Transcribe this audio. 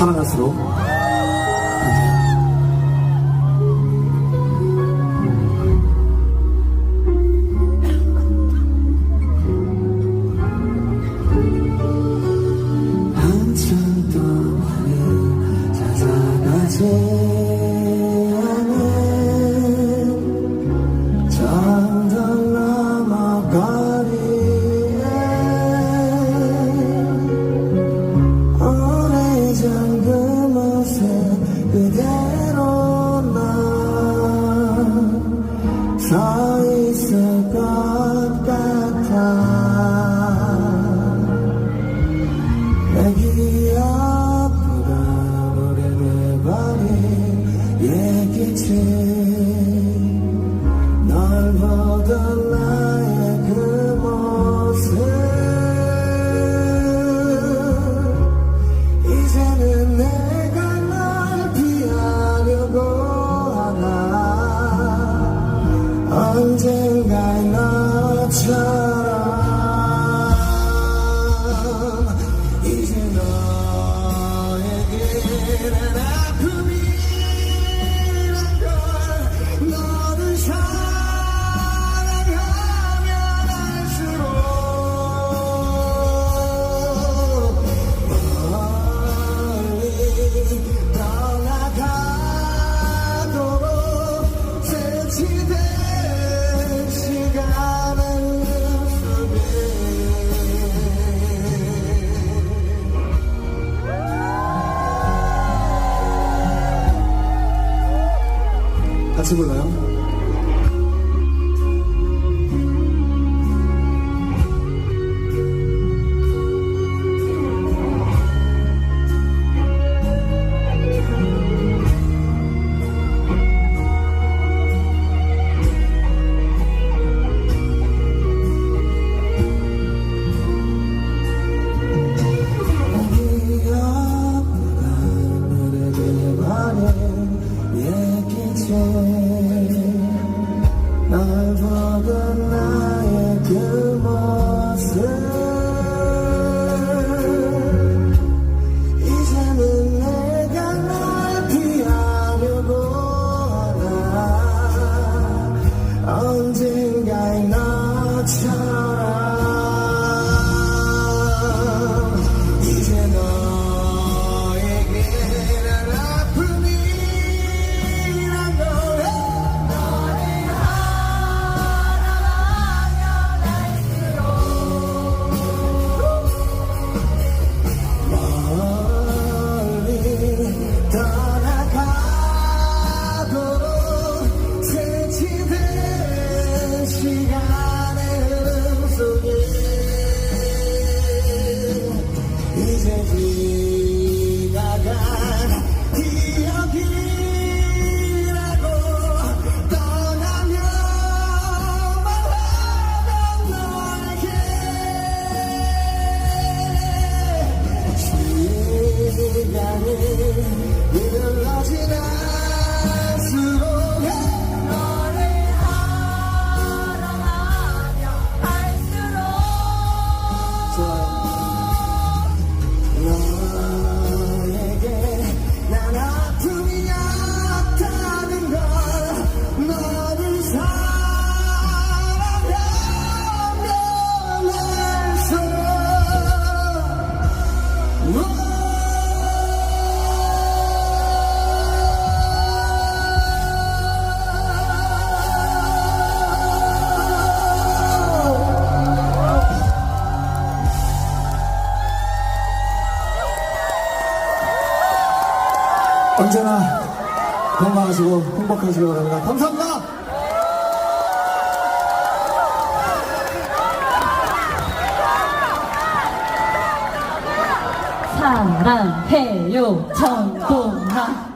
살아갈수록 한참 동안을 찾아가죠. surround 같이 불러요. Oh. 언제나 건강하시고 행복하시길 바랍니다. 감사합니다. 사랑해요. 전동아